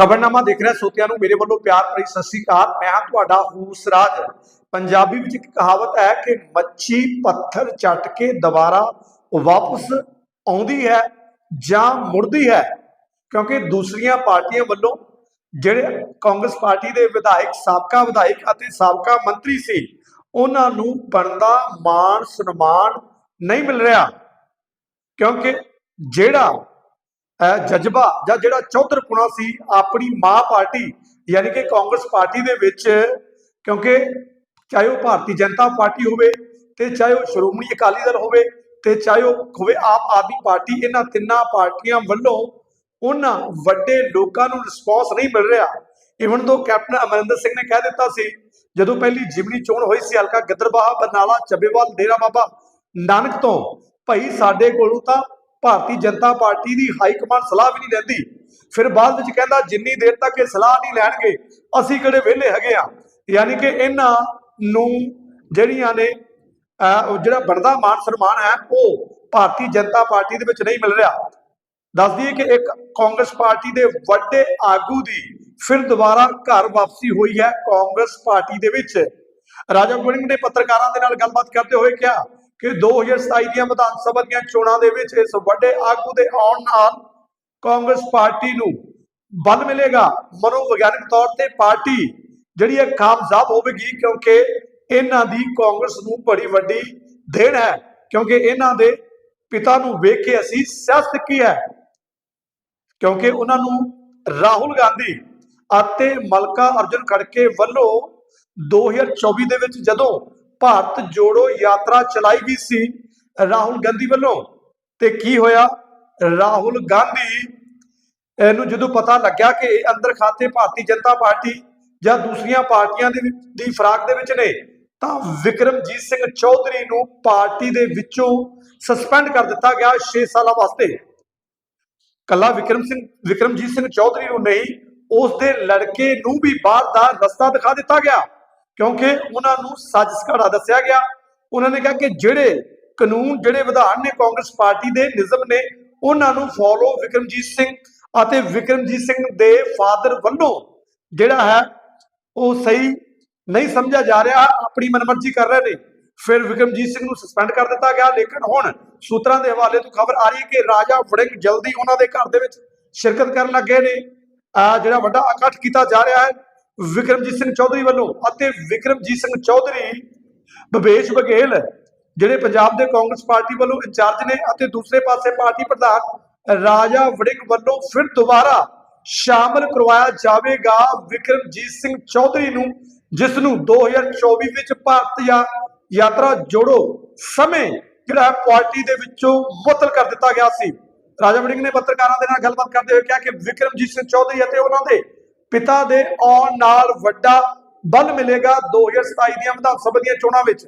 ਖਬਰਨਾਮਾ ਦੇਖ ਰਿਹਾ ਸੋਤਿਆਂ ਨੂੰ, ਮੇਰੇ ਵੱਲੋਂ ਪਿਆਰ ਭਰੀ ਸਤਿ ਸ੍ਰੀ ਅਕਾਲ। ਮੈਂ ਹਾਂ ਤੁਹਾਡਾ ਹੂਸਰਾਜ। ਪੰਜਾਬੀ ਵਿੱਚ ਇੱਕ ਕਹਾਵਤ ਹੈ ਕਿ ਮੱਛੀ ਪੱਥਰ ਚੱਟ ਕੇ ਦੁਬਾਰਾ ਵਾਪਸ ਆਉਂਦੀ ਹੈ ਜਾਂ ਮੁੜਦੀ ਹੈ। ਕਿਉਂਕਿ ਦੂਸਰੀਆਂ ਪਾਰਟੀਆਂ ਵੱਲੋਂ ਜਿਹੜੇ ਕਾਂਗਰਸ ਪਾਰਟੀ ਦੇ ਵਿਧਾਇਕ, ਸਾਬਕਾ ਵਿਧਾਇਕ ਅਤੇ ਸਾਬਕਾ ਮੰਤਰੀ ਸੀ, ਉਹਨਾਂ ਨੂੰ ਬਣਦਾ ਮਾਣ ਸਨਮਾਨ ਨਹੀਂ ਮਿਲ ਰਿਹਾ। ਕਿਉਂਕਿ ਜਿਹੜਾ ਜਜ਼ਬਾ ਜਾਂ ਜਿਹੜਾ ਚੌਧਰਪੁਣਾ ਸੀ, ਆਪਣੀ ਮਾਂ ਪਾਰਟੀ, ਯਾਨੀ ਕਿ ਕਾਂਗਰਸ ਪਾਰਟੀ ਦੇ ਵਿੱਚ, ਕਿਉਂਕਿ ਚਾਹੇ ਉਹ ਭਾਰਤੀ ਜਨਤਾ ਪਾਰਟੀ ਹੋਵੇ ਤੇ ਚਾਹੇ ਉਹ ਸ਼੍ਰੋਮਣੀ ਅਕਾਲੀ ਦਲ ਹੋਵੇ ਤੇ ਚਾਹੇ ਉਹ ਹੋਵੇ ਆਪ ਆਦਮੀ ਪਾਰਟੀ, ਇਹਨਾਂ ਤਿੰਨਾਂ ਪਾਰਟੀਆਂ ਵੱਲੋਂ ਉਹਨਾਂ ਵੱਡੇ ਲੋਕਾਂ ਨੂੰ ਰਿਸਪੌਂਸ ਨਹੀਂ ਮਿਲ ਰਿਹਾ। ਇਵਨ ਦੋ ਕੈਪਟਨ ਅਮਰਿੰਦਰ ਸਿੰਘ ਨੇ ਕਹਿ ਦਿੱਤਾ ਸੀ, ਜਦੋਂ ਪਹਿਲੀ ਜਿਮਨੀ ਚੋਣ ਹੋਈ ਸੀ, ਹਲਕਾ ਗਿੱਦਰਬਾਹਾ ਬਰਨਾਲਾ, ਚੱਬੇਵਾਲ, ਡੇਰਾ ਬਾਬਾ ਨਾਨਕ ਤੋਂ, ਭਾਈ ਸਾਡੇ ਕੋਲੋਂ ਤਾਂ ਭਾਰਤੀ ਜਨਤਾ ਪਾਰਟੀ ਦੀ ਹਾਈ ਕਮਾਂਡ ਸਲਾਹ ਵੀ ਨਹੀਂ ਲੈਂਦੀ। ਫਿਰ ਬਾਅਦ ਵਿੱਚ ਕਹਿੰਦਾ, ਜਿੰਨੀ ਦੇਰ ਤੱਕ ਇਹ ਸਲਾਹ ਨਹੀਂ ਲੈਣਗੇ, ਅਸੀਂ ਕਿਹੜੇ ਵਿਹਲੇ ਹੈਗੇ ਆ? ਯਾਨੀ ਕਿ ਇਹਨਾਂ ਨੂੰ ਜਿਹੜੀਆਂ ਨੇ ਜਿਹੜਾ ਬਣਦਾ ਮਾਨ ਸਨਮਾਨ ਹੈ, ਉਹ ਭਾਰਤੀ ਜਨਤਾ ਪਾਰਟੀ ਦੇ ਵਿੱਚ ਨਹੀਂ ਮਿਲ ਰਿਹਾ। ਦੱਸ ਦਈਏ ਕਿ ਇੱਕ ਕਾਂਗਰਸ ਪਾਰਟੀ ਦੇ ਵੱਡੇ ਆਗੂ ਦੀ ਫਿਰ ਦੁਬਾਰਾ ਘਰ ਵਾਪਸੀ ਹੋਈ ਹੈ ਕਾਂਗਰਸ ਪਾਰਟੀ ਦੇ ਵਿੱਚ। ਰਾਜਾ ਵੜਿੰਗ ਨੇ ਪੱਤਰਕਾਰਾਂ ਦੇ ਨਾਲ ਗੱਲਬਾਤ ਕਰਦੇ ਹੋਏ ਕਿਹਾ ਕਿ 2027 ਦੀਆਂ ਵਿਧਾਨ ਸਭਾ ਦੀਆਂ ਚੋਣਾਂ ਦੇ ਵਿੱਚ ਇਸ ਵੱਡੇ ਆਗੂ ਦੇ ਆਉਣ ਨਾਲ ਕਾਂਗਰਸ ਪਾਰਟੀ ਨੂੰ ਬਲ ਮਿਲੇਗਾ। ਮਨੋਵਿਗਿਆਨਕ ਤੌਰ ਤੇ ਪਾਰਟੀ ਜਿਹੜੀ ਹੈ ਕਾਮਯਾਬ ਹੋਵੇਗੀ ਕਿਉਂਕਿ ਇਹਨਾਂ ਦੀ ਕਾਂਗਰਸ ਨੂੰ ਬੜੀ ਵੱਡੀ ਦੇਣ ਹੈ। ਕਿਉਂਕਿ ਇਹਨਾਂ ਦੇ ਪਿਤਾ ਨੂੰ ਵੇਖ ਕੇ ਅਸੀਂ ਸਿਆਸਤ ਕੀ ਹੈ? ਕਿਉਂਕਿ ਉਹਨਾਂ ਨੂੰ ਰਾਹੁਲ ਗਾਂਧੀ ਅਤੇ ਮਲਕਾ ਅਰਜੁਨ ਖੜਕੇ ਵੱਲੋਂ 2024 ਦੇ ਵਿੱਚ ਜਦੋਂ ਭਾਰਤ ਜੋੜੋ ਯਾਤਰਾ ਚਲਾਈ ਗਈ ਸੀ ਰਾਹੁਲ ਗਾਂਧੀ ਵੱਲੋਂ। ਤੇ ਕੀ ਹੋਇਆ? ਰਾਹੁਲ ਗਾਂਧੀ, ਇਹਨੂੰ ਜਦੋਂ ਪਤਾ ਲੱਗਿਆ ਕਿ ਇਹ ਅੰਦਰ ਖਾਤੇ ਭਾਰਤੀ ਜਨਤਾ ਪਾਰਟੀ ਜਾਂ ਦੂਸਰੀਆਂ ਪਾਰਟੀਆਂ ਦੇ ਦੀ ਫਰਾਕ ਦੇ ਵਿੱਚ ਨੇ, ਤਾਂ ਵਿਕਰਮਜੀਤ ਸਿੰਘ ਚੌਧਰੀ ਨੂੰ ਪਾਰਟੀ ਦੇ ਵਿੱਚੋਂ ਸਸਪੈਂਡ ਕਰ ਦਿੱਤਾ ਗਿਆ 6 ਸਾਲਾਂ ਵਾਸਤੇ। ਕੱਲਾ ਵਿਕਰਮ ਸਿੰਘ ਵਿਕਰਮਜੀਤ ਸਿੰਘ ਚੌਧਰੀ ਨੂੰ ਨਹੀਂ ਉਸ ਦੇ ਲੜਕੇ ਨੂੰ ਵੀ ਬਾਹਰ ਦਾ ਰਸਤਾ ਦਿਖਾ ਦਿੱਤਾ ਗਿਆ। ਕਿਉਂਕਿ ਉਹਨਾਂ ਨੂੰ ਸਾਜ਼ਿਸ਼ ਘੜਾ ਦੱਸਿਆ ਗਿਆ। ਉਹਨਾਂ ਨੇ ਕਿਹਾ ਕਿ ਜਿਹੜੇ ਕਾਨੂੰਨ, ਜਿਹੜੇ ਵਿਧਾਨ ਨੇ ਕਾਂਗਰਸ ਪਾਰਟੀ ਦੇ ਨਿਯਮ ਨੇ, ਉਹਨਾਂ ਨੂੰ ਫੋਲੋ ਵਿਕਰਮਜੀਤ ਸਿੰਘ ਅਤੇ ਵਿਕਰਮਜੀਤ ਸਿੰਘ ਦੇ ਫਾਦਰ ਵੱਲੋਂ ਜਿਹੜਾ ਹੈ, ਉਹ ਸਹੀ ਨਹੀਂ ਸਮਝਿਆ ਜਾ ਰਿਹਾ, ਆਪਣੀ ਮਨਮਰਜ਼ੀ ਕਰ ਰਹੇ ਨੇ। ਫਿਰ ਵਿਕਰਮਜੀਤ ਸਿੰਘ ਨੂੰ ਸਸਪੈਂਡ ਕਰ ਦਿੱਤਾ ਗਿਆ। ਲੇਕਿਨ ਹੁਣ ਸੂਤਰਾਂ ਦੇ ਹਵਾਲੇ ਤੋਂ ਖਬਰ ਆ ਰਹੀ ਹੈ ਕਿ ਰਾਜਾ ਵੜਿੰਗ ਜਲਦੀ ਉਹਨਾਂ ਦੇ ਘਰ ਦੇ ਵਿੱਚ ਸ਼ਿਰਕਤ ਕਰਨ ਲੱਗੇ ਨੇ। ਆ ਜਿਹੜਾ ਵੱਡਾ ਇਕੱਠ ਕੀਤਾ ਜਾ ਰਿਹਾ ਹੈ ਵਿਕਰਮਜੀਤ ਸਿੰਘ ਚੌਧਰੀ ਵੱਲੋਂ ਅਤੇ ਵਿਕਰਮਜੀਤ ਸਿੰਘ ਚੌਧਰੀ ਭਵੇਸ਼ ਬਘੇਲ, ਜਿਹੜੇ ਪੰਜਾਬ ਦੇ ਕਾਂਗਰਸ ਪਾਰਟੀ ਵੱਲੋਂ ਇੰਚਾਰਜ ਨੇ ਅਤੇ ਦੂਸਰੇ ਪਾਸੇ ਪਾਰਟੀ ਪ੍ਰਧਾਨ ਰਾਜਾ ਵੜਿੰਗ ਵੱਲੋਂ ਫਿਰ ਦੁਬਾਰਾ ਸ਼ਾਮਲ ਕਰਵਾਇਆ ਜਾਵੇਗਾ ਵਿਕਰਮਜੀਤ ਸਿੰਘ ਚੌਧਰੀ ਨੂੰ, ਜਿਸ ਨੂੰ 2024 ਵਿੱਚ ਭਾਰਤ ਯਾ, ਯਾਤਰਾ ਜੋੜੋ ਸਮੇਂ ਜਿਹੜਾ ਪਾਰਟੀ ਦੇ ਵਿੱਚੋਂ ਮੁਅੱਤਲ ਕਰ ਦਿੱਤਾ ਗਿਆ ਸੀ। ਰਾਜਾ ਵੜਿੰਗ ਨੇ ਪੱਤਰਕਾਰਾਂ ਦੇ ਨਾਲ ਗੱਲਬਾਤ ਕਰਦੇ ਹੋਏ ਕਿਹਾ ਕਿ ਵਿਕਰਮਜੀਤ ਸਿੰਘ ਚੌਧਰੀ ਅਤੇ ਉਹਨਾਂ ਦੇ ਪਿਤਾ ਦੇ ਆਉਣ ਨਾਲ ਵੱਡਾ ਬਲ ਮਿਲੇਗਾ 2027 ਦੀਆਂ ਵਿਧਾਨ ਸਭਾ ਦੀਆਂ ਚੋਣਾਂ ਵਿੱਚ।